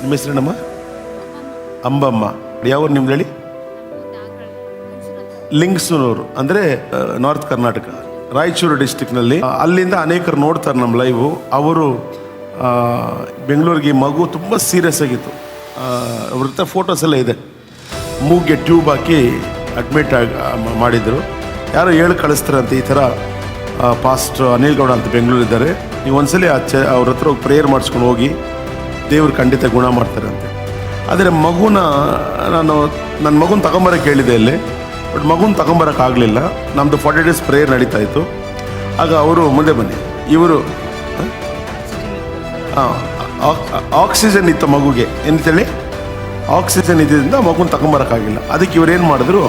ನಿಮ್ಮ ಹೆಸರೇನಮ್ಮ ಅಂಬಮ್ಮ. ಯಾವ ನಿಮ್ದು ಹೇಳಿ ಲಿಂಗ್ಸೂರು ಅಂದರೆ ನಾರ್ತ್ ಕರ್ನಾಟಕ ರಾಯಚೂರು ಡಿಸ್ಟಿಕ್ನಲ್ಲಿ ಅಲ್ಲಿಂದ ಅನೇಕರು ನೋಡ್ತಾರೆ ನಮ್ಮ ಲೈವು ಅವರು ಬೆಂಗಳೂರಿಗೆ ಮಗು ತುಂಬ ಸೀರಿಯಸ್ ಆಗಿತ್ತು. ಅವ್ರ ಹತ್ರ ಫೋಟೋಸ್ ಎಲ್ಲ ಇದೆ. ಮೂಗ್ಗೆ ಟ್ಯೂಬ್ ಹಾಕಿ ಅಡ್ಮಿಟ್ ಆಗಿ ಮಾಡಿದರು. ಯಾರೋ ಹೇಳಿ ಕಳಿಸ್ತಾರಂತೆ ಈ ಥರ ಪಾಸ್ಟ್ ಅನಿಲ್ ಗೌಡ ಅಂತ ಬೆಂಗಳೂರಿದ್ದಾರೆ. ನೀವು ಒಂದ್ಸಲಿ ಆ ಅವ್ರ ಹತ್ರ ಹೋಗಿ ಪ್ರೇಯರ್ ಮಾಡಿಸ್ಕೊಂಡು ಹೋಗಿ. ದೇವ್ರು ಖಂಡಿತ ಗುಣ ಮಾಡ್ತಾರಂತೆ. ಆದರೆ ಮಗುನ ನಾನು ನನ್ನ ಮಗುನ ತಗೊಂಬರಕ್ಕೆ ಕೇಳಿದೆ ಇಲ್ಲಿ ಬಟ್ ಮಗುನ ತಗೊಂಬರೋಕ್ಕಾಗಲಿಲ್ಲ ನಮ್ಮದು ಫಾರ್ಟಿ ಡೇಸ್ ಪ್ರೇಯರ್ ನಡೀತಾ ಇತ್ತು. ಆಗ ಅವರು ಮುಂದೆ ಬನ್ನಿ. ಇವರು ಆಕ್ಸಿಜನ್ ಇತ್ತು ಮಗುಗೆ. ಎಂತೇಳಿ ಆಕ್ಸಿಜನ್ ಇದ್ದಿದ್ದರಿಂದ ಮಗುನ ತಗೊಂಬರೋಕ್ಕಾಗಿಲ್ಲ ಅದಕ್ಕೆ ಇವರು ಏನು ಮಾಡಿದ್ರು?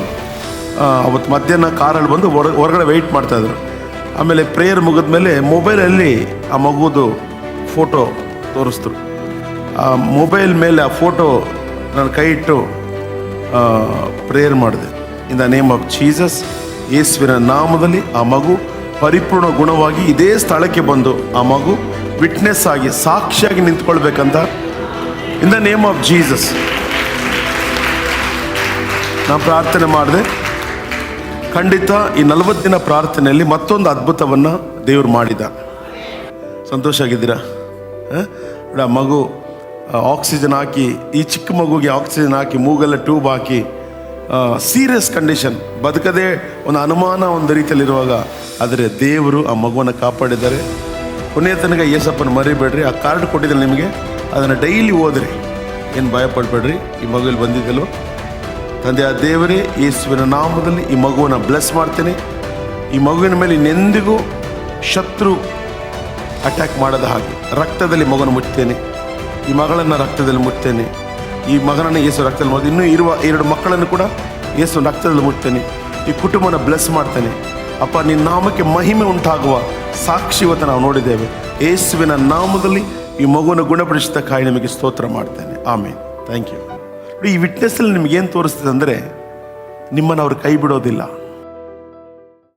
ಅವತ್ತು ಮಧ್ಯಾಹ್ನ ಕಾರಲ್ಲಿ ಬಂದು ಹೊರ, ಹೊರಗಡೆ ವೆಯ್ಟ್ ಮಾಡ್ತಾಯಿದ್ರು ಆಮೇಲೆ ಪ್ರೇಯರ್ ಮುಗಿದ್ಮೇಲೆ ಮೊಬೈಲಲ್ಲಿ ಆ ಮಗುದು ಫೋಟೋ ತೋರಿಸಿದ್ರು. ಆ ಮೊಬೈಲ್ ಮೇಲೆ ಆ ಫೋಟೋ ನನ್ನ ಕೈ ಇಟ್ಟು ಪ್ರೇಯರ್ ಮಾಡಿದೆ. In the name of Jesus ಯೇಸುವಿನ ನಾಮದಲ್ಲಿ ಆ ಮಗು ಪರಿಪೂರ್ಣ ಗುಣವಾಗಿ ಇದೇ ಸ್ಥಳಕ್ಕೆ ಬಂದು ಆ ಮಗು ವಿಟ್ನೆಸ್ ಆಗಿ, ಸಾಕ್ಷಿಯಾಗಿ ನಿಂತ್ಕೊಳ್ಬೇಕಂತ in the name of Jesus ನಾನು ಪ್ರಾರ್ಥನೆ ಮಾಡಿದೆ. ಖಂಡಿತ ಈ ನಲವತ್ತು ದಿನ ಪ್ರಾರ್ಥನೆಯಲ್ಲಿ ಮತ್ತೊಂದು ಅದ್ಭುತವನ್ನು ದೇವರು ಮಾಡಿದ. ಸಂತೋಷ ಆಗಿದ್ದೀರಾ? ಆ? ಆ ಮಗು ಆಕ್ಸಿಜನ್ ಹಾಕಿ, ಈ ಚಿಕ್ಕ ಮಗುಗೆ ಆಕ್ಸಿಜನ್ ಹಾಕಿ, ಮೂಗಲ್ಲ ಟ್ಯೂಬ್ ಹಾಕಿ ಸೀರಿಯಸ್ ಕಂಡೀಷನ್ ಬದುಕದೇ ಒಂದು ಅನುಮಾನ ಒಂದು ರೀತಿಯಲ್ಲಿರುವಾಗ ಆದರೆ ದೇವರು ಆ ಮಗುವನ್ನು ಕಾಪಾಡಿದ್ದಾರೆ. ಕೊನೆಯ ತನಕ ಏಸಪ್ಪನ ಮರಿಬೇಡ್ರಿ. ಆ ಕಾರ್ಡ್ ಕೊಟ್ಟಿದ್ದಾರೆ ನಿಮಗೆ. ಅದನ್ನು ಡೈಲಿ ಓದ್ರಿ. ಏನು ಭಯಪಡಬೇಡ್ರಿ. ಈ ಮಗುವಲ್ಲಿ ಬಂದಿದ್ದಲು ತಂದೆ, ಆ ದೇವರೇ, ಯೇಸುವಿನ ನಾಮದಲ್ಲಿ ಈ ಮಗುವನ್ನು ಬ್ಲೆಸ್ ಮಾಡ್ತೀನಿ. ಈ ಮಗುವಿನ ಮೇಲೆ ಇನ್ನೆಂದಿಗೂ ಶತ್ರು ಅಟ್ಯಾಕ್ ಮಾಡದ ಹಾಗೆ ರಕ್ತದಲ್ಲಿ ಮಗನ ಮುಟ್ತೇನೆ ಈ ಮಗಳನ್ನು ರಕ್ತದಲ್ಲಿ ಮುಟ್ತೇನೆ. ಈ ಮಗನನ್ನು ಯೇಸು ರಕ್ತದಲ್ಲಿ ಮುಟ್ಟಿ ಇನ್ನೂ ಇರುವ ಎರಡು ಮಕ್ಕಳನ್ನು ಕೂಡ ಯೇಸು ರಕ್ತದಲ್ಲಿ ಮುಟ್ತೇನೆ. ಈ ಕುಟುಂಬನ ಬ್ಲೆಸ್ ಮಾಡ್ತೇನೆ. ಅಪ್ಪ, ನಿನ್ನ ನಾಮಕ್ಕೆ ಮಹಿಮೆ ಉಂಟಾಗುವ ಸಾಕ್ಷಿ ಇವತ್ತು ನಾವು ನೋಡಿದ್ದೇವೆ. ಯೇಸುವಿನ ನಾಮದಲ್ಲಿ ಈ ಮಗುವನ್ನು ಗುಣಪಡಿಸಿದ್ದಕ್ಕಾಗಿ ನಿಮಗೆ ಸ್ತೋತ್ರ ಮಾಡ್ತೇನೆ. ಆಮೇಲೆ ಥ್ಯಾಂಕ್ ಯು ಈ ವಿಟ್ನೆಸ್ಸಲ್ಲಿ ನಿಮಗೇನು ತೋರಿಸ್ತದೆ ಅಂದರೆ ನಿಮ್ಮನ್ನು ಅವ್ರು ಕೈ ಬಿಡೋದಿಲ್ಲ.